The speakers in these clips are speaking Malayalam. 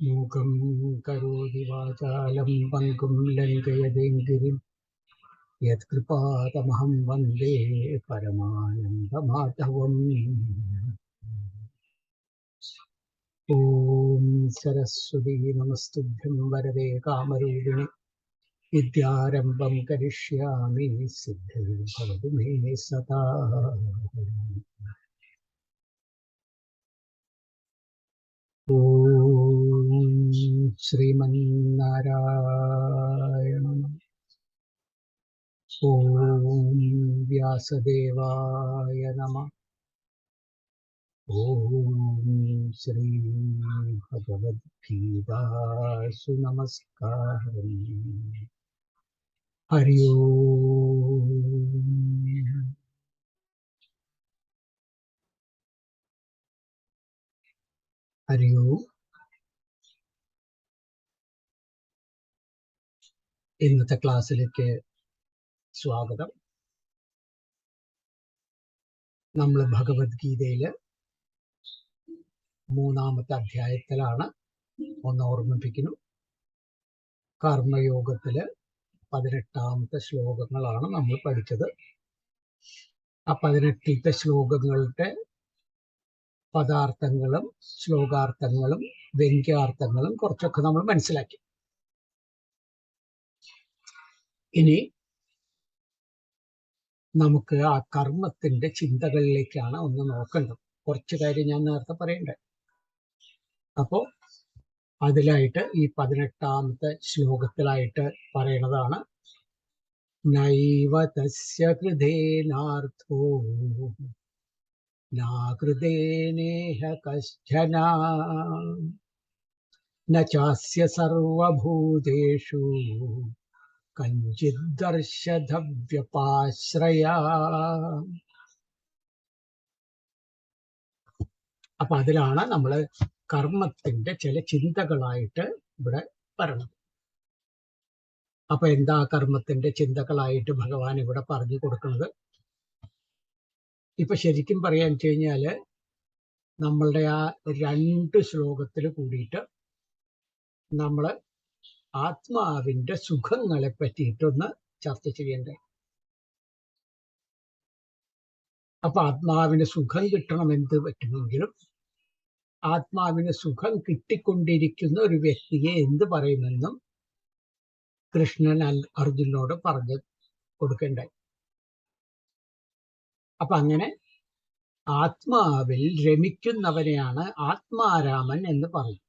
മൂകം കരോതി വാചാലം പങ്കും ലങ്കയതെങ്കിലും യത്കൃപാതമഹം വന്ദേ പരമാനന്ദമാധവം. ഓം സരസ്വതി നമസ്തുഭ്യം വരദേ കാമരൂപിണി. വിദ്യാരംഭം കരിഷ്യാമി. സിദ്ധിർഭവതു മേ സദാ. ശ്രീമന്നാരായണ ഓം വ്യാസദേവായ നമ. ഓം ശ്രീ ഭഗവത്ഗീതാസു നമസ്കാരം. ഹരി ഓം. ഹരി ഓം. ഇന്നത്തെ ക്ലാസ്സിലേക്ക് സ്വാഗതം. നമ്മൾ ഭഗവത്ഗീതയിൽ മൂന്നാമത്തെ അധ്യായത്തിലാണ് ഒന്ന് ഓർമ്മിപ്പിക്കുന്നു. കർമ്മയോഗത്തിൽ പതിനെട്ടാമത്തെ ശ്ലോകങ്ങളാണ് നമ്മൾ പഠിച്ചത്. ആ പതിനെട്ടിലത്തെ ശ്ലോകങ്ങളുടെ പദാർത്ഥങ്ങളും ശ്ലോകാർത്ഥങ്ങളും വ്യംഗ്യാർത്ഥങ്ങളും കുറച്ചൊക്കെ നമ്മൾ മനസ്സിലാക്കി. ഇനി നമുക്ക് ആ കർമ്മത്തിന്റെ ചിന്തകളിലേക്കാണ് ഒന്ന് നോക്കേണ്ടത്. കുറച്ച് കാര്യം ഞാൻ നേരത്തെ പറയണ്ടേ. അപ്പോ അതിലായിട്ട് ഈ പതിനെട്ടാമത്തെ ശ്ലോകത്തിലായിട്ട് പറയണതാണ്. നൈവ നാകൃതേനേഹ കശ്ചന കഞ്ചിദർശധവ്യപാശ്രയ അപ്പൊ അതിലാണ് നമ്മൾ കർമ്മത്തിന്റെ ചില ചിന്തകളായിട്ട് ഇവിടെ പറഞ്ഞത്. അപ്പൊ എന്താ കർമ്മത്തിന്റെ ചിന്തകളായിട്ട് ഭഗവാൻ ഇവിടെ പറഞ്ഞു കൊടുക്കുന്നത്? ഇപ്പൊ ശരിക്കും പറയാൻ വെച്ച് കഴിഞ്ഞാൽ നമ്മളുടെ ആ രണ്ട് ശ്ലോകത്തിൽ കൂടിയിട്ട് നമ്മൾ ആത്മാവിന്റെ സുഖങ്ങളെ പറ്റിയിട്ടൊന്ന് ചർച്ച ചെയ്യണ്ടേ? അപ്പൊ ആത്മാവിന് സുഖം കിട്ടണം എന്ത് പറ്റുമെങ്കിലും ആത്മാവിന് സുഖം കിട്ടിക്കൊണ്ടിരിക്കുന്ന ഒരു വ്യക്തിയെ എന്ത് പറയുമെന്നും കൃഷ്ണൻ അർജുനോട് പറഞ്ഞു കൊടുക്കണ്ടായി അപ്പൊ അങ്ങനെ ആത്മാവിൽ രമിക്കുന്നവനെയാണ് ആത്മാരാമൻ എന്ന് പറയും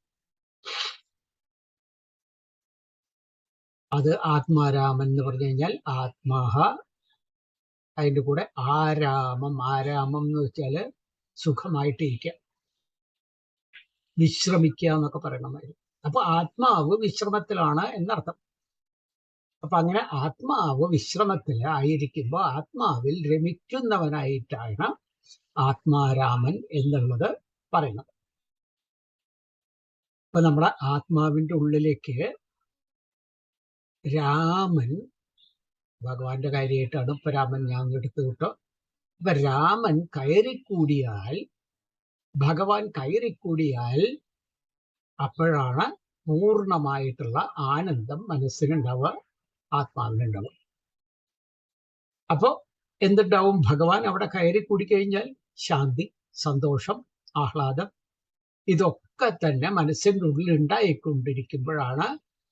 അത് ആത്മാരാമൻ എന്ന് പറഞ്ഞു കഴിഞ്ഞാൽ ആത്മാഹ. അതിന്റെ കൂടെ ആരാമം ആരാമം എന്ന് വെച്ചാൽ സുഖമായിട്ടിരിക്കുക വിശ്രമിക്കുക എന്നൊക്കെ പറയണമായിരുന്നു അപ്പൊ ആത്മാവ് വിശ്രമത്തിലാണ് എന്നർത്ഥം. അപ്പൊ അങ്ങനെ ആത്മാവ് വിശ്രമത്തിൽ ആയിരിക്കുമ്പോൾ ആത്മാവിൽ രമിക്കുന്നവനായിട്ടാണ് ആത്മാരാമൻ എന്നുള്ളത് പറയുന്നത്. അപ്പൊ നമ്മുടെ ആത്മാവിന്റെ ഉള്ളിലേക്ക് രാമൻ ഭഗവാന്റെ കാര്യമായിട്ടാണ് ഇപ്പൊ രാമൻ ഞാൻ എടുത്തു വിട്ടോ ഇപ്പൊ രാമൻ കയറിക്കൂടിയാൽ ഭഗവാൻ കയറിക്കൂടിയാൽ അപ്പോഴാണ് പൂർണമായിട്ടുള്ള ആനന്ദം മനസ്സിനുണ്ടാവുക ആത്മാവിനുണ്ടാവുക. അപ്പോ എന്തുണ്ടാവും? ഭഗവാൻ അവിടെ കയറി കൂടിക്കഴിഞ്ഞാൽ ശാന്തി സന്തോഷം ആഹ്ലാദം ഇതൊക്കെ തന്നെ മനസ്സിന്റെ ഉള്ളിൽ ഉണ്ടായിക്കൊണ്ടിരിക്കുമ്പോഴാണ്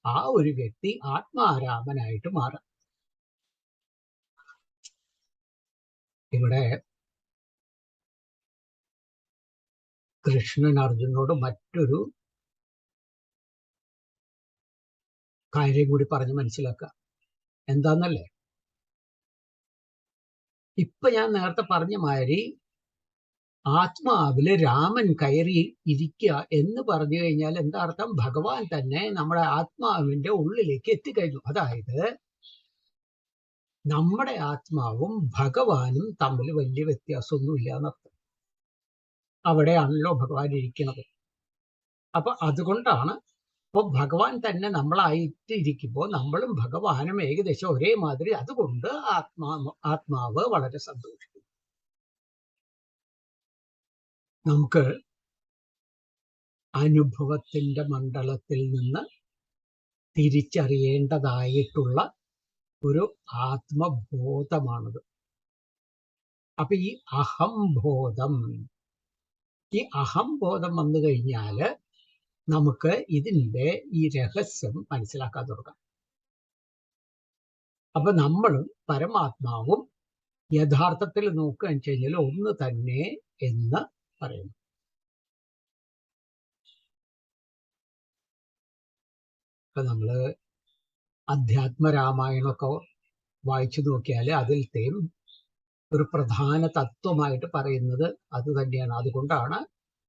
ആ ഒരു വ്യക്തി ആത്മാരാമനായിട്ട് മാറാം. ഇവിടെ കൃഷ്ണൻ അർജുനോട് മറ്റൊരു കാര്യം കൂടി പറഞ്ഞ് മനസ്സിലാക്കാം എന്താന്നല്ലേ? ഇപ്പൊ ഞാൻ നേരത്തെ പറഞ്ഞ മാതിരി ആത്മാവിൽ രാമൻ കയറി ഇരിക്കുക എന്ന് പറഞ്ഞു കഴിഞ്ഞാൽ എന്താ അർത്ഥം ഭഗവാൻ തന്നെ നമ്മുടെ ആത്മാവിന്റെ ഉള്ളിലേക്ക് എത്തിക്കഴിഞ്ഞു. അതായത് നമ്മുടെ ആത്മാവും ഭഗവാനും തമ്മിൽ വലിയ വ്യത്യാസമൊന്നുമില്ല എന്നർത്ഥം. അവിടെയാണല്ലോ ഭഗവാൻ ഇരിക്കുന്നത്. അപ്പൊ അതുകൊണ്ടാണ് അപ്പൊ ഭഗവാൻ തന്നെ നമ്മളായിട്ട് ഇരിക്കുമ്പോൾ നമ്മളും ഭഗവാനും ഏകദേശം ഒരേ മാതിരി അതുകൊണ്ട് ആത്മാ ആത്മാവ് വളരെ സന്തോഷിക്കും നമുക്ക് അനുഭവത്തിന്റെ മണ്ഡലത്തിൽ നിന്ന് തിരിച്ചറിയേണ്ടതായിട്ടുള്ള ഒരു ആത്മബോധമാണത്. അപ്പൊ ഈ അഹംബോധം ഈ അഹംബോധം വന്നു കഴിഞ്ഞാൽ നമുക്ക് ഇതിന്റെ ഈ രഹസ്യം മനസ്സിലാക്കാൻ തുടങ്ങാം. അപ്പൊ നമ്മളും പരമാത്മാവും യഥാർത്ഥത്തിൽ നോക്കുകയെന്ന് വെച്ച് കഴിഞ്ഞാൽ ഒന്ന് തന്നെ എന്ന് പറയുന്നു. ഇപ്പൊ നമ്മൾ അധ്യാത്മ രാമായണമൊക്കെ വായിച്ചു നോക്കിയാൽ അതിലത്തെയും ഒരു പ്രധാന തത്വമായിട്ട് പറയുന്നത് അത് തന്നെയാണ്. അതുകൊണ്ടാണ്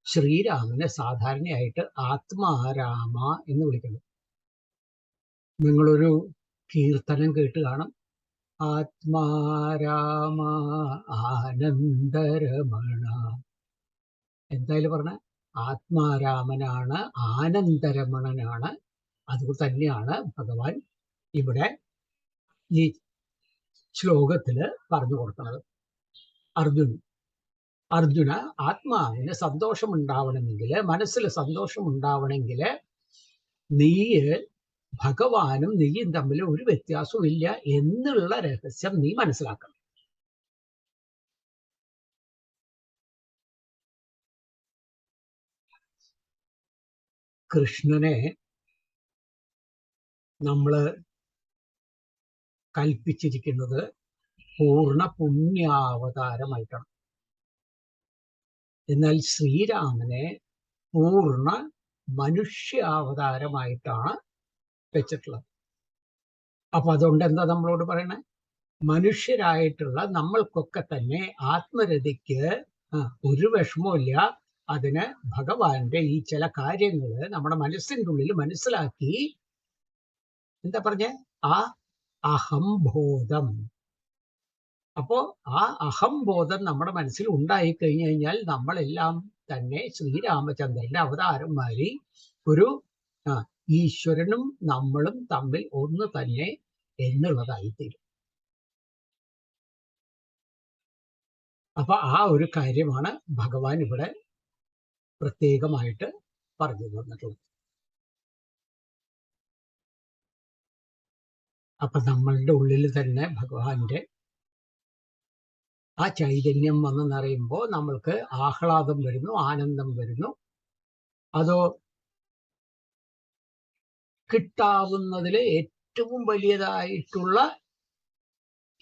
ശ്രീരാമനെ സാധാരണയായിട്ട് ആത്മാരാമ എന്ന് വിളിക്കുന്നത്. നിങ്ങളൊരു കീർത്തനം കേട്ട് കാണാം. ആത്മാരാമ ആനന്ദരമണ എന്തായാലും പറഞ്ഞ ആത്മാരാമനാണ് ആനന്ദരമണനാണ്. അതുകൊണ്ട് തന്നെയാണ് ഭഗവാൻ ഇവിടെ ഈ ശ്ലോകത്തിൽ പറഞ്ഞു കൊടുക്കുന്നത്. അർജുൻ അർജുന ആത്മാവിന് സന്തോഷം ഉണ്ടാവണമെങ്കിൽ മനസ്സിൽ സന്തോഷം ഉണ്ടാവണമെങ്കിൽ നീ ഭഗവാനും നീയും തമ്മിൽ ഒരു വ്യത്യാസവും ഇല്ല എന്നുള്ള രഹസ്യം നീ മനസ്സിലാക്കണം. കൃഷ്ണനെ നമ്മൾ കൽപ്പിച്ചിരിക്കുന്നത് പൂർണ പുണ്യാവതാരമായിട്ടാണ്. എന്നാൽ ശ്രീരാമനെ പൂർണ മനുഷ്യാവതാരമായിട്ടാണ് വെച്ചിട്ടുള്ളത്. അപ്പൊ അതുകൊണ്ട് എന്താ നമ്മളോട് പറയണേ? മനുഷ്യരായിട്ടുള്ള നമ്മൾക്കൊക്കെ തന്നെ ആത്മരതിക്ക് ഒരു വിഷമമില്ല അതിന് ഭഗവാന്റെ ഈ ചില കാര്യങ്ങൾ നമ്മുടെ മനസ്സിന്റെ ഉള്ളിൽ മനസ്സിലാക്കി എന്താ പറഞ്ഞ? ആ അഹംബോധം. അപ്പോ ആ അഹംബോധം നമ്മുടെ മനസ്സിൽ ഉണ്ടായി കഴിഞ്ഞു കഴിഞ്ഞാൽ നമ്മളെല്ലാം തന്നെ ശ്രീരാമചന്ദ്രന്റെ അവതാരം മാറി ഒരു ഈശ്വരനും നമ്മളും തമ്മിൽ ഒന്ന് തന്നെ എന്നുള്ളതായി തീരും അപ്പൊ ആ ഒരു കാര്യമാണ് ഭഗവാൻ ഇവിടെ പ്രത്യേകമായിട്ട് പറഞ്ഞു തന്നിട്ടുള്ളത് അപ്പൊ നമ്മളുടെ ഉള്ളിൽ തന്നെ ഭഗവാന്റെ ആ ചൈതന്യം വന്ന് നമ്മൾക്ക് ആഹ്ലാദം വരുന്നു ആനന്ദം വരുന്നു. അതോ കിട്ടാവുന്നതിൽ ഏറ്റവും വലിയതായിട്ടുള്ള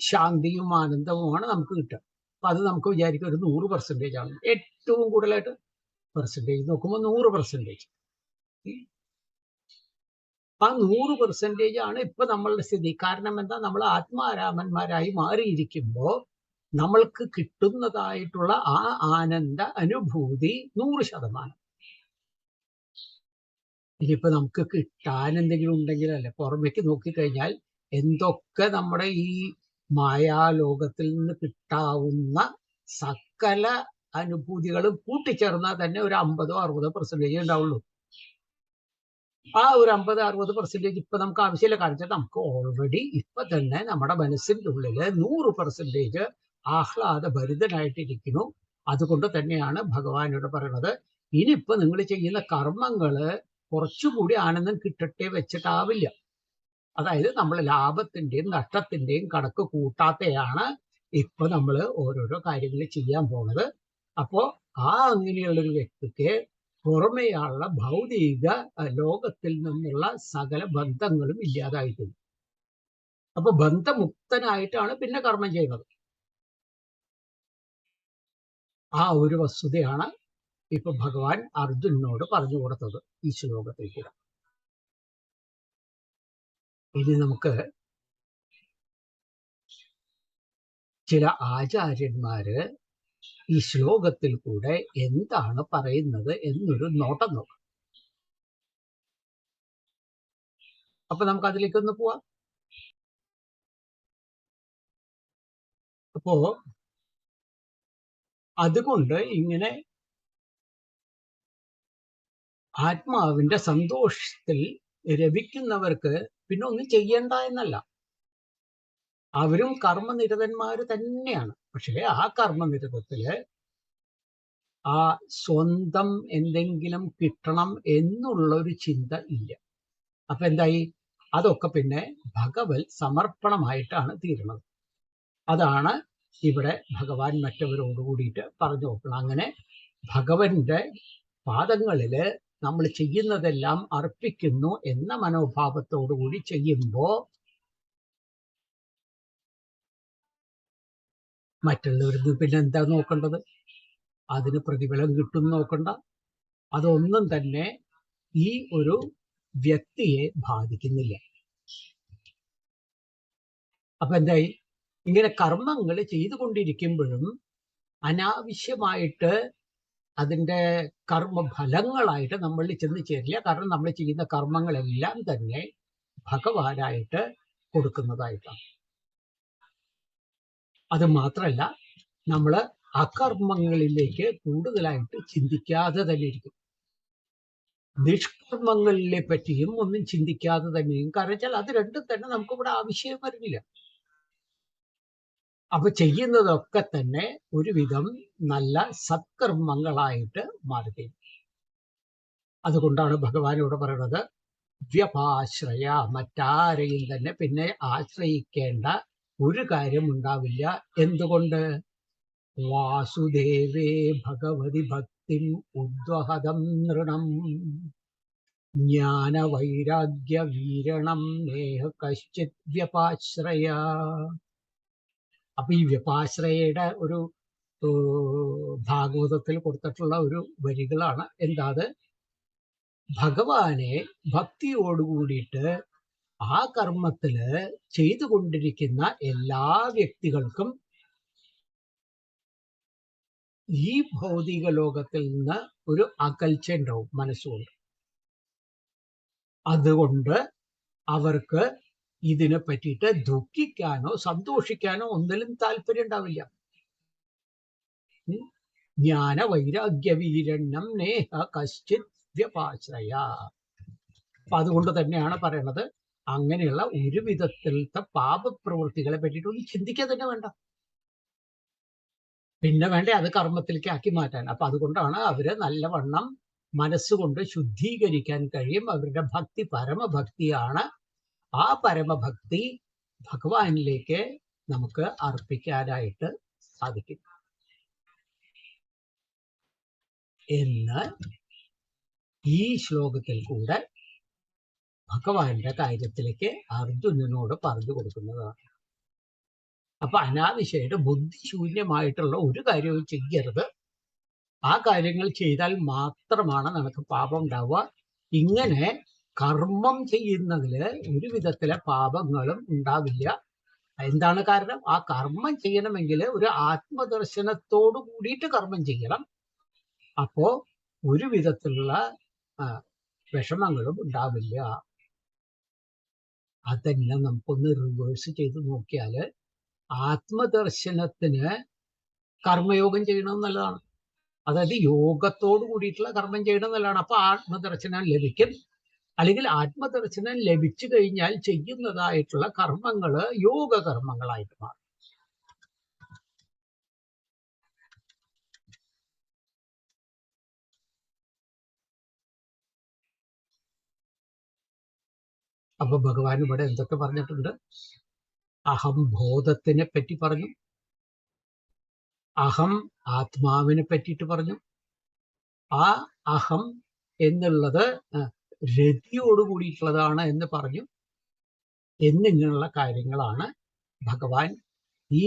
ശാന്തിയും ആനന്ദവുമാണ് നമുക്ക് കിട്ടുക. അപ്പൊ അത് നമുക്ക് വിചാരിക്കും ഒരു നൂറ് പെർസെന്റേജ് ആണ്. ഏറ്റവും കൂടുതലായിട്ട് പെർസെന്റേജ് നോക്കുമ്പോൾ നൂറ് പെർസെന്റേജ് ആ നൂറ് പെർസെന്റേജ് ആണ് ഇപ്പൊ നമ്മളുടെ സ്ഥിതി. കാരണം എന്താ? നമ്മൾ ആത്മാരാമന്മാരായി മാറിയിരിക്കുമ്പോൾ നമ്മൾക്ക് കിട്ടുന്നതായിട്ടുള്ള ആ ആനന്ദ അനുഭൂതി നൂറ് ശതമാനം. ഇനിയിപ്പോ നമുക്ക് കിട്ടാൻ എന്തെങ്കിലും ഉണ്ടെങ്കിലല്ലേ പുറമേക്ക് നോക്കിക്കഴിഞ്ഞാൽ എന്തൊക്കെ നമ്മുടെ ഈ മായാലോകത്തിൽ നിന്ന് കിട്ടാവുന്ന സകല അനുഭൂതികളും കൂട്ടിച്ചേർന്നാൽ തന്നെ ഒരു അമ്പതോ അറുപതോ പെർസെന്റേജ് ഉണ്ടാവുള്ളൂ. ആ ഒരു അമ്പത് അറുപത് പെർസെന്റേജ് ഇപ്പൊ നമുക്ക് ആവശ്യമില്ല. കാണിച്ചാൽ നമുക്ക് ഓൾറെഡി ഇപ്പൊ തന്നെ നമ്മുടെ മനസ്സിന്റെ ഉള്ളിൽ നൂറ് പെർസെന്റേജ് ആഹ്ലാദ ഭരിതനായിട്ടിരിക്കുന്നു. അതുകൊണ്ട് തന്നെയാണ് ഭഗവാനോട് പറയുന്നത് ഇനിയിപ്പോ നിങ്ങൾ ചെയ്യുന്ന കർമ്മങ്ങൾ കുറച്ചുകൂടി ആനന്ദം കിട്ടട്ടെ വെച്ചിട്ടാവില്ല. അതായത് നമ്മൾ ലാഭത്തിന്റെയും നഷ്ടത്തിന്റെയും കണക്ക് കൂട്ടാതെയാണ് ഇപ്പൊ നമ്മൾ ഓരോരോ കാര്യങ്ങൾ ചെയ്യാൻ പോണത്. അപ്പോ ആ അങ്ങനെയുള്ള ഒരു വ്യക്തിക്ക് പുറമെയുള്ള ഭൗതിക ലോകത്തിൽ നിന്നുള്ള സകല ബന്ധങ്ങളും ഇല്ലാതായിട്ടുണ്ട്. അപ്പൊ ബന്ധമുക്തനായിട്ടാണ് പിന്നെ കർമ്മം ചെയ്യുന്നത്. ആ ഒരു വസ്തുതയാണ് ഇപ്പൊ ഭഗവാൻ അർജുനോട് പറഞ്ഞു കൊടുത്തത് ഈ ശ്ലോകത്തിൽ കൂടെ ഇനി നമുക്ക് ചില ആചാര്യന്മാര് ഈ ശ്ലോകത്തിൽ കൂടെ എന്താണ് പറയുന്നത് എന്നൊരു നോട്ടം നോക്കാം. അപ്പൊ നമുക്ക് അതിലേക്ക് ഒന്ന് പോവാം. അപ്പോ അതുകൊണ്ട് ഇങ്ങനെ ആത്മാവിന്റെ സന്തോഷത്തിൽ രവിക്കുന്നവർക്ക് പിന്നെ ഒന്നും ചെയ്യണ്ട എന്നല്ല. അവരും കർമ്മനിരതന്മാര് തന്നെയാണ്. പക്ഷേ ആ കർമ്മനിരതത്തിൽ ആ സ്വന്തം എന്തെങ്കിലും കിട്ടണം എന്നുള്ള ഒരു ചിന്ത ഇല്ല. അപ്പൊ എന്തായി? അതൊക്കെ പിന്നെ ഭഗവത് സമർപ്പണമായിട്ടാണ് തീരുന്നത്. അതാണ് ഇവിടെ ഭഗവാൻ മറ്റവരോട് കൂടിയിട്ട് പറഞ്ഞു നോക്കണം അങ്ങനെ ഭഗവന്റെ പാദങ്ങളിൽ നമ്മൾ ചെയ്യുന്നതെല്ലാം അർപ്പിക്കുന്നു എന്ന മനോഭാവത്തോടു കൂടി ചെയ്യുമ്പോ മറ്റുള്ളവർക്ക് പിന്നെ എന്താ നോക്കേണ്ടത്? അതിന് പ്രതിഫലം കിട്ടും നോക്കണ്ട. അതൊന്നും തന്നെ ഈ ഒരു വ്യക്തിയെ ബാധിക്കുന്നില്ല. അപ്പൊ എന്തായി? ഇങ്ങനെ കർമ്മങ്ങൾ ചെയ്തുകൊണ്ടിരിക്കുമ്പോഴും അനാവശ്യമായിട്ട് അതിന്റെ കർമ്മഫലങ്ങളായിട്ട് നമ്മൾ ചെന്ന് ചേരില്ല. കാരണം നമ്മൾ ചെയ്യുന്ന കർമ്മങ്ങളെല്ലാം തന്നെ ഭഗവാനായിട്ട് കൊടുക്കുന്നതായിട്ടാണ്. അത് മാത്രമല്ല നമ്മൾ അകർമ്മങ്ങളിലേക്ക് കൂടുതലായിട്ട് ചിന്തിക്കാതെ തന്നെ ഇരിക്കും. നിഷ്കർമ്മങ്ങളിലെ പറ്റിയും ഒന്നും ചിന്തിക്കാതെ തന്നെയും കാരണം വെച്ചാൽ അത് രണ്ടും തന്നെ നമുക്ക് ഇവിടെ ആവശ്യം വരുന്നില്ല. അപ്പൊ ചെയ്യുന്നതൊക്കെ തന്നെ ഒരുവിധം നല്ല സത്കർമ്മങ്ങളായിട്ട് മാറുകയും. അതുകൊണ്ടാണ് ഭഗവാൻ ഇവിടെ പറയുന്നത് വ്യപാശ്രയ മറ്റാരെയും തന്നെ പിന്നെ ആശ്രയിക്കേണ്ട ഒരു കാര്യം ഉണ്ടാവില്ല എന്തുകൊണ്ട്? വാസുദേവേ ഭഗവതി ഭക്തി ഉദ്വഹതം നൃണം. ജ്ഞാനവൈരാഗ്യ വീരണം നേഹ കശ്ചിത് വ്യപാശ്രയ. അപ്പൊ ഈ വ്യപാശ്രയയുടെ ഒരു ഭാഗവതത്തിൽ കൊടുത്തിട്ടുള്ള ഒരു വരികളാണ്. എന്താത് ഭഗവാനെ ഭക്തിയോടുകൂടിയിട്ട് ആ കർമ്മത്തിൽ ചെയ്തുകൊണ്ടിരിക്കുന്ന എല്ലാ വ്യക്തികൾക്കും ഈ ഭൗതിക ലോകത്തിൽ നിന്ന് ഒരു അകൽച്ച ഉണ്ടാവും മനസ്സുകൊണ്ട്. അതുകൊണ്ട് അവർക്ക് ഇതിനെ പറ്റിയിട്ട് ദുഃഖിക്കാനോ സന്തോഷിക്കാനോ ഒന്നിലും താല്പര്യം ഉണ്ടാവില്ല. ജ്ഞാന വൈരാഗ്യ വീരണ്ണം നേഹ കശ്ചിത് വ്യപാശ്രയ. അപ്പൊ അതുകൊണ്ട് തന്നെയാണ് പറയണത്. അങ്ങനെയുള്ള ഒരു വിധത്തിലത്തെ പാപപ്രവൃത്തികളെ പറ്റിയിട്ട് ഒന്ന് ചിന്തിക്കാൻ തന്നെ വേണ്ട. പിന്നെ വേണ്ടേ അത് കർമ്മത്തിലേക്ക് ആക്കി മാറ്റാൻ. അപ്പൊ അതുകൊണ്ടാണ് അവർ നല്ലവണ്ണം മനസ്സുകൊണ്ട് ശുദ്ധീകരിക്കാൻ കഴിയും. അവരുടെ ഭക്തി പരമഭക്തിയാണ്. ആ പരമഭക്തി ഭഗവാനിലേക്ക് നമുക്ക് അർപ്പിക്കാനായിട്ട് സാധിക്കും. എന്ന് ഈ ശ്ലോകത്തിൽ കൂടെ ഭഗവാന്റെ കാര്യത്തിലേക്ക് അർജുനനോട് പറഞ്ഞു കൊടുക്കുന്നതാണ്. അപ്പൊ അനാവശ്യമായിട്ട് ബുദ്ധിശൂന്യമായിട്ടുള്ള ഒരു കാര്യവും ചെയ്യരുത്. ആ കാര്യങ്ങൾ ചെയ്താൽ മാത്രമാണ് നമുക്ക് പാപം ഉണ്ടാവുക. ഇങ്ങനെ കർമ്മം ചെയ്യുന്നതിൽ ഒരു വിധത്തിലെ പാപങ്ങളും ഉണ്ടാവില്ല. എന്താണ് കാരണം? ആ കർമ്മം ചെയ്യണമെങ്കിൽ ഒരു ആത്മദർശനത്തോടു കൂടിയിട്ട് കർമ്മം ചെയ്യണം. അപ്പോ ഒരു വിധത്തിലുള്ള വിഷമങ്ങളും ഉണ്ടാവില്ല. അതന്നെ നമുക്കൊന്ന് റിവേഴ്സ് ചെയ്ത് നോക്കിയാൽ ആത്മദർശനത്തിന് കർമ്മയോഗം ചെയ്യണം നല്ലതാണ് അതായത് യോഗത്തോട് കൂടിയിട്ടുള്ള കർമ്മം ചെയ്യണം നല്ലതാണ് അപ്പൊ ആത്മദർശനം ലഭിക്കും. അല്ലെങ്കിൽ ആത്മദർശനം ലഭിച്ചു കഴിഞ്ഞാൽ ചെയ്യുന്നതായിട്ടുള്ള കർമ്മങ്ങൾ യോഗ കർമ്മങ്ങളായിട്ട് മാറും. അപ്പൊ ഭഗവാൻ ഇവിടെ എന്തൊക്കെ പറഞ്ഞിട്ടുണ്ട്? അഹംബോധത്തിനെ പറ്റി പറഞ്ഞു. അഹം ആത്മാവിനെ പറ്റിയിട്ട് പറഞ്ഞു. ആ അഹം എന്നുള്ളത് രതിയോട് കൂടിയിട്ടുള്ളതാണ് എന്ന് പറഞ്ഞു. എന്നിങ്ങനെയുള്ള കാര്യങ്ങളാണ് ഭഗവാൻ ഈ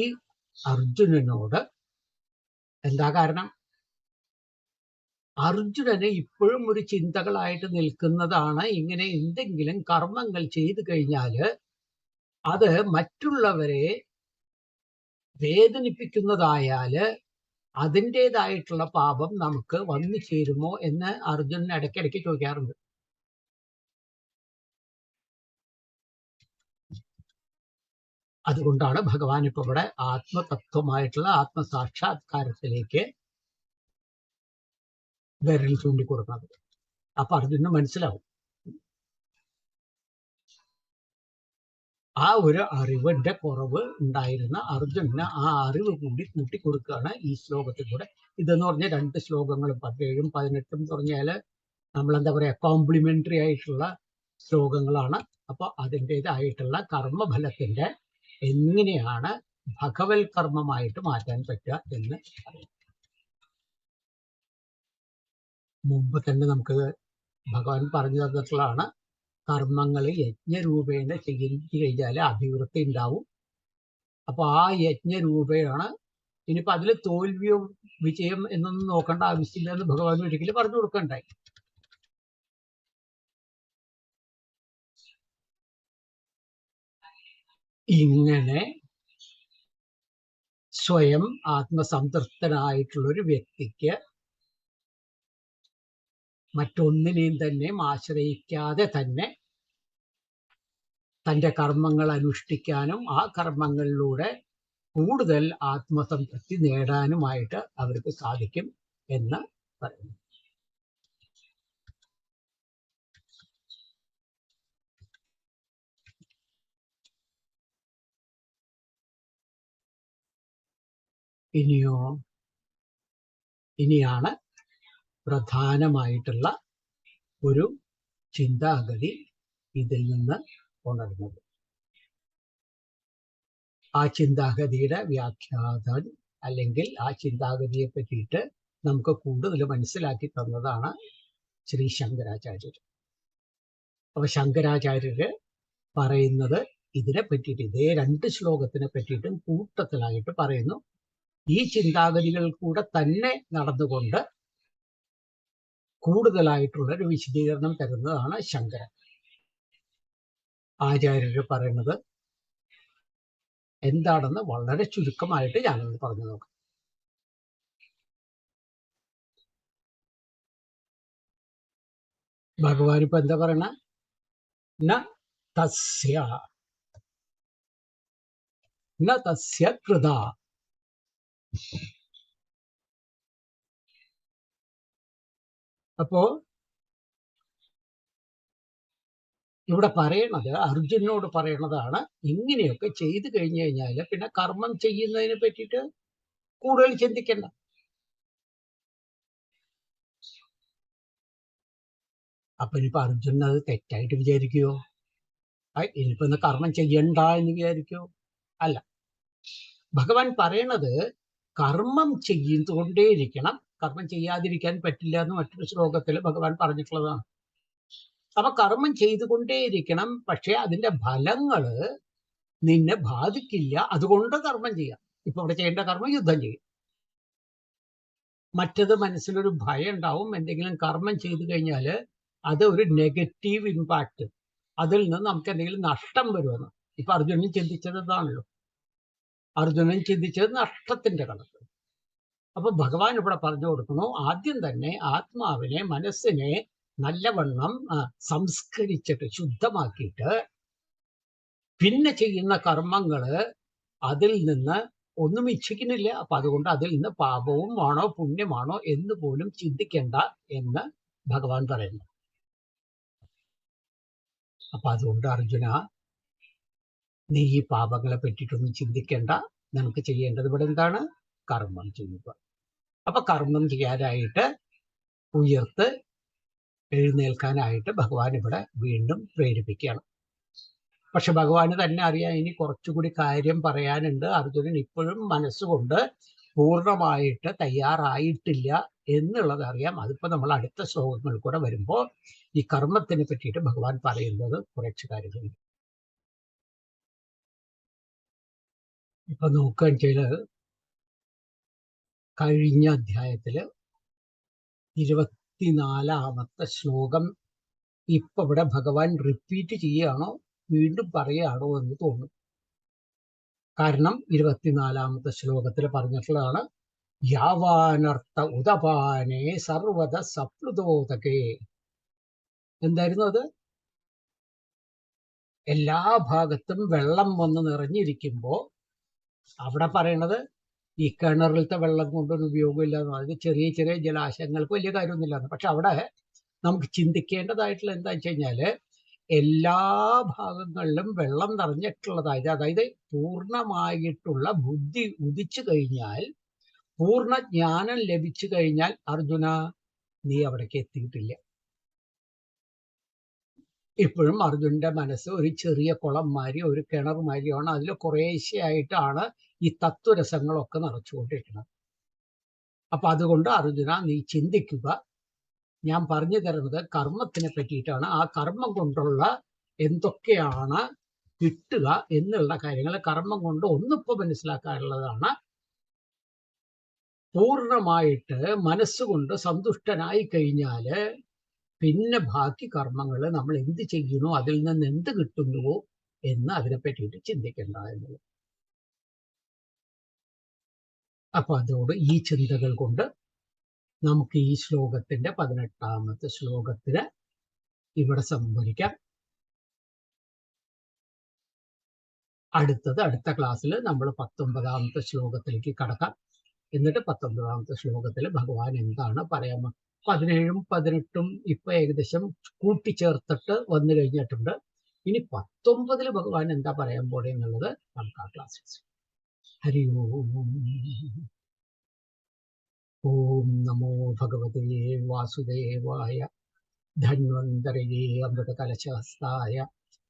അർജുനനോട് എന്താ കാരണം? അർജുനന് ഇപ്പോഴും ഒരു ചിന്തകളായിട്ട് നിൽക്കുന്നതാണ്. ഇങ്ങനെ എന്തെങ്കിലും കർമ്മങ്ങൾ ചെയ്തു കഴിഞ്ഞാൽ അത് മറ്റുള്ളവരെ വേദനിപ്പിക്കുന്നതായാൽ അതിന്റെതായിട്ടുള്ള പാപം നമുക്ക് വന്നു ചേരുമോ എന്ന് അർജുനൻ ഇടയ്ക്കിടയ്ക്ക് ചോദിക്കാറുണ്ട്. അതുകൊണ്ടാണ് ഭഗവാൻ ഇപ്പൊ ഇവിടെ ആത്മതത്വമായിട്ടുള്ള ആത്മസാക്ഷാത്കാരത്തിലേക്ക് വിരൽ ചൂണ്ടിക്കൊടുക്കുന്നത്. അപ്പൊ അർജുനന് മനസ്സിലാവും. ആ ഒരു അറിവിന്റെ കുറവ് ഉണ്ടായിരുന്ന അർജുനന് ആ അറിവ് കൂടി കൂട്ടിക്കൊടുക്കുകയാണ് ഈ ശ്ലോകത്തിലൂടെ. ഇതെന്ന് പറഞ്ഞ രണ്ട് ശ്ലോകങ്ങളും പതിനേഴും പതിനെട്ടും പറഞ്ഞാൽ നമ്മൾ എന്താ പറയാ കോംപ്ലിമെന്ററി ആയിട്ടുള്ള ശ്ലോകങ്ങളാണ്. അപ്പൊ അതിന്റെതായിട്ടുള്ള കർമ്മഫലത്തിന്റെ എങ്ങനെയാണ് ഭഗവത് കർമ്മമായിട്ട് മാറ്റാൻ പറ്റുക എന്ന് മുമ്പ് തന്നെ നമുക്ക് ഭഗവാൻ പറഞ്ഞു തന്നിട്ടുള്ളതാണ്. കർമ്മങ്ങൾ യജ്ഞരൂപേണ ചെയ്യിച്ചു കഴിഞ്ഞാൽ അഭിവൃദ്ധി ഉണ്ടാവും. അപ്പൊ ആ യജ്ഞരൂപയാണ് ഇനിയിപ്പോ അതിൽ തോൽവിയോ വിജയം എന്നൊന്നും നോക്കേണ്ട ആവശ്യമില്ല എന്ന് ഭഗവാൻ ഒരിക്കലും പറഞ്ഞു കൊടുക്കണ്ടായി. ഇങ്ങനെ സ്വയം ആത്മസംതൃപ്തനായിട്ടുള്ള ഒരു വ്യക്തിക്ക് മറ്റൊന്നിനെയും തന്നെ ആശ്രയിക്കാതെ തന്നെ തന്റെ കർമ്മങ്ങൾ അനുഷ്ഠിക്കാനും ആ കർമ്മങ്ങളിലൂടെ കൂടുതൽ ആത്മസംതൃപ്തി നേടാനുമായിട്ട് അവർക്ക് സാധിക്കും എന്ന് പറയുന്നു. ഇനിയോ? ഇനിയാണ് പ്രധാനമായിട്ടുള്ള ഒരു ചിന്താഗതി ഇതിൽ നിന്ന് ഉണർന്നത്. ആ ചിന്താഗതിയുടെ വ്യാഖ്യാതൻ അല്ലെങ്കിൽ ആ ചിന്താഗതിയെ പറ്റിയിട്ട് നമുക്ക് കൂടുതൽ മനസ്സിലാക്കി തന്നതാണ് ശ്രീ ശങ്കരാചാര്യർ. അപ്പൊ ശങ്കരാചാര്യര് പറയുന്നത് ഇതിനെ പറ്റിയിട്ട് ഇതേ രണ്ട് ശ്ലോകത്തിനെ പറ്റിയിട്ടും കൂട്ടത്തിലായിട്ട് പറയുന്നു. ഈ ചിന്താഗതികൾ കൂടെ തന്നെ നടന്നുകൊണ്ട് കൂടുതലായിട്ടുള്ള ഒരു വിശദീകരണം തരുന്നതാണ് ശങ്കരൻ. ആചാര്യർ പറയുന്നത് എന്താണെന്ന് വളരെ ചുരുക്കമായിട്ട് ഞാനൊന്ന് പറഞ്ഞു നോക്കാം. ഭഗവാൻ ഇപ്പൊ എന്താ പറയണ? തസ്യ. തസ്യ കൃത. അപ്പോ ഇവിടെ പറയണത് അർജുനോട് പറയണതാണ് ഇങ്ങനെയൊക്കെ ചെയ്തു കഴിഞ്ഞു കഴിഞ്ഞാൽ പിന്നെ കർമ്മം ചെയ്യുന്നതിനെ പറ്റിയിട്ട് കൂടുതൽ ചിന്തിക്കണ്ട. അപ്പൊ ഇനിയിപ്പോ അർജുനൻ അത് തെറ്റായിട്ട് വിചാരിക്കുവോ? ഇനിയിപ്പോ ഇന്ന് കർമ്മം ചെയ്യണ്ട എന്ന് വിചാരിക്കോ അല്ല. ഭഗവാൻ പറയണത് കർമ്മം ചെയ്തുകൊണ്ടേയിരിക്കണം കർമ്മം ചെയ്യാതിരിക്കാൻ പറ്റില്ല എന്ന് മറ്റൊരു ശ്ലോകത്തിൽ ഭഗവാൻ പറഞ്ഞിട്ടുള്ളതാണ്. അപ്പൊ കർമ്മം ചെയ്തുകൊണ്ടേയിരിക്കണം പക്ഷെ അതിന്റെ ഫലങ്ങൾ നിന്നെ ബാധിക്കില്ല. അതുകൊണ്ട് കർമ്മം ചെയ്യാം. ഇപ്പൊ ഇവിടെ ചെയ്യേണ്ട കർമ്മം യുദ്ധം ചെയ്യും. മറ്റത് മനസ്സിലൊരു ഭയം ഉണ്ടാവും. എന്തെങ്കിലും കർമ്മം ചെയ്തു കഴിഞ്ഞാൽ അത് ഒരു നെഗറ്റീവ് ഇമ്പാക്റ്റ് അതിൽ നിന്ന് നമുക്ക് എന്തെങ്കിലും നഷ്ടം വരുമെന്ന്. ഇപ്പൊ അർജുനൻ ചിന്തിച്ചത് ഇതാണല്ലോ അർജുനൻ ചിന്തിച്ചത് നഷ്ടത്തിന്റെ കണക്ക്. അപ്പൊ ഭഗവാൻ ഇവിടെ പറഞ്ഞു കൊടുക്കുന്നു ആദ്യം തന്നെ ആത്മാവിനെ മനസ്സിനെ നല്ലവണ്ണം സംസ്കരിച്ചിട്ട് ശുദ്ധമാക്കിയിട്ട് പിന്നെ ചെയ്യുന്ന കർമ്മങ്ങൾ അതിൽ നിന്ന് ഒന്നും ഇച്ഛിക്കുന്നില്ല. അപ്പൊ അതുകൊണ്ട് അതിൽ നിന്ന് പാപവും ആണോ പുണ്യമാണോ എന്ന് പോലും ചിന്തിക്കേണ്ട എന്ന് ഭഗവാൻ പറയുന്നു. അപ്പൊ അതുകൊണ്ട് അർജുന നീ ഈ പാപങ്ങളെ പറ്റിയിട്ടൊന്നും ചിന്തിക്കേണ്ട. നിനക്ക് ചെയ്യേണ്ടത് ഇവിടെ എന്താണ്? കർമ്മം ചെയ്യുക. അപ്പൊ കർമ്മം ചെയ്യാനായിട്ട് ഉയർത്ത് എഴുന്നേൽക്കാനായിട്ട് ഭഗവാൻ ഇവിടെ വീണ്ടും പ്രേരിപ്പിക്കുകയാണ്. പക്ഷെ ഭഗവാന് തന്നെ അറിയാം ഇനി കുറച്ചുകൂടി കാര്യം പറയാനുണ്ട്. അർജുനൻ ഇപ്പോഴും മനസ്സുകൊണ്ട് പൂർണമായിട്ട് തയ്യാറായിട്ടില്ല എന്നുള്ളത് അറിയാം. അതിപ്പോ നമ്മൾ അടുത്ത ശ്ലോകങ്ങൾ കൂടെ വരുമ്പോൾ ഈ കർമ്മത്തിനെ പറ്റിയിട്ട് ഭഗവാൻ പറയുന്നത് കുറച്ച് കാര്യങ്ങളുണ്ട് ഇപ്പൊ നോക്കുകയാണെന്ന് വെച്ചാൽ കഴിഞ്ഞ അധ്യായത്തിൽ ഇരുപത്തിനാലാമത്തെ ശ്ലോകം ഇപ്പൊ ഇവിടെ ഭഗവാൻ റിപ്പീറ്റ് ചെയ്യുകയാണോ? വീണ്ടും പറയുകയാണോ എന്ന് തോന്നും. കാരണം ഇരുപത്തിനാലാമത്തെ ശ്ലോകത്തിൽ പറഞ്ഞിട്ടുള്ളതാണ് യാവാനർത്ഥ ഉദപാനെ സർവത സപ്ലുതോതകേ എന്തായിരുന്നു അത്? എല്ലാ ഭാഗത്തും വെള്ളം വന്ന് നിറഞ്ഞിരിക്കുമ്പോ അവിടെ പറയണത് ഈ കിണറിലത്തെ വെള്ളം കൊണ്ടൊരു ഉപയോഗമില്ല അതായത് ചെറിയ ചെറിയ ജലാശയങ്ങൾക്ക് വലിയ കാര്യമൊന്നുമില്ലാന്ന്. പക്ഷെ അവിടെ നമുക്ക് ചിന്തിക്കേണ്ടതായിട്ടുള്ള എന്താ വെച്ച് കഴിഞ്ഞാൽ എല്ലാ ഭാഗങ്ങളിലും വെള്ളം നിറഞ്ഞിട്ടുള്ളതായത് അതായത് പൂർണമായിട്ടുള്ള ബുദ്ധി ഉദിച്ചു കഴിഞ്ഞാൽ പൂർണ ജ്ഞാനം ലഭിച്ചു കഴിഞ്ഞാൽ അർജുന നീ അവിടേക്ക് എത്തിയിട്ടില്ല. ഇപ്പോഴും അർജുനന്റെ മനസ്സ് ഒരു ചെറിയ കുളം മാതിരി ഒരു കിണർ മാതിരിയാണ് അതിൽ കുറേശ്ശെയായിട്ടാണ് ഈ തത്വരസങ്ങളൊക്കെ നിറച്ചുകൊണ്ടിരിക്കുന്നത് അപ്പൊ അതുകൊണ്ട് അർജുന നീ ചിന്തിക്കുക. ഞാൻ പറഞ്ഞു തരുന്നത് കർമ്മത്തിനെ പറ്റിയിട്ടാണ്. ആ കർമ്മം കൊണ്ടുള്ള എന്തൊക്കെയാണ് കിട്ടുക എന്നുള്ള കാര്യങ്ങൾ കർമ്മം കൊണ്ട് ഒന്നിപ്പോ മനസ്സിലാക്കാനുള്ളതാണ്. പൂർണമായിട്ട് മനസ്സുകൊണ്ട് സന്തുഷ്ടനായി കഴിഞ്ഞാൽ പിന്നെ ബാക്കി കർമ്മങ്ങൾ നമ്മൾ എന്ത് ചെയ്യണോ അതിൽ നിന്ന് എന്ത് കിട്ടുന്നുവോ എന്ന് അതിനെ പറ്റിയിട്ട് ചിന്തിക്കേണ്ട എന്നുള്ളത് അപ്പൊ അതോട് ഈ ചിന്തകൾ കൊണ്ട് നമുക്ക് ഈ ശ്ലോകത്തിന്റെ പതിനെട്ടാമത്തെ ശ്ലോകത്തിന് ഇവിടെ സംഭരിക്കാം. അടുത്തത് അടുത്ത ക്ലാസ്സിൽ നമ്മൾ പത്തൊമ്പതാമത്തെ ശ്ലോകത്തിലേക്ക് കടക്കാം. എന്നിട്ട് പത്തൊമ്പതാമത്തെ ശ്ലോകത്തിൽ ഭഗവാൻ എന്താണ് പറയാൻ പതിനേഴും പതിനെട്ടും ഇപ്പൊ ഏകദേശം കൂട്ടിച്ചേർത്തിട്ട് വന്നു കഴിഞ്ഞിട്ടുണ്ട്. ഇനി പത്തൊമ്പതിൽ ഭഗവാൻ എന്താ പറയാൻ പോടെ എന്നുള്ളത് നമുക്ക് ആ ക്ലാസ്സിൽ ഹരി ഓം ഓം നമോ ഭഗവതേ വാസുദേവായ ധന്വന്തരയേ അമൃതകലശഹസ്തായ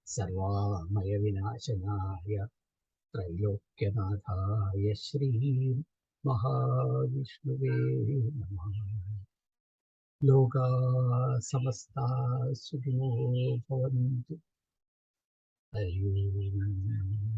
സർവാമയ വിനാശനായ ത്രൈലോക്യനാഥായ ശ്രീ മഹാവിഷ്ണുവേ നമ ലോകാ സമസ്ത സുഖിനോ ഭവന്തു ഹരി ഓം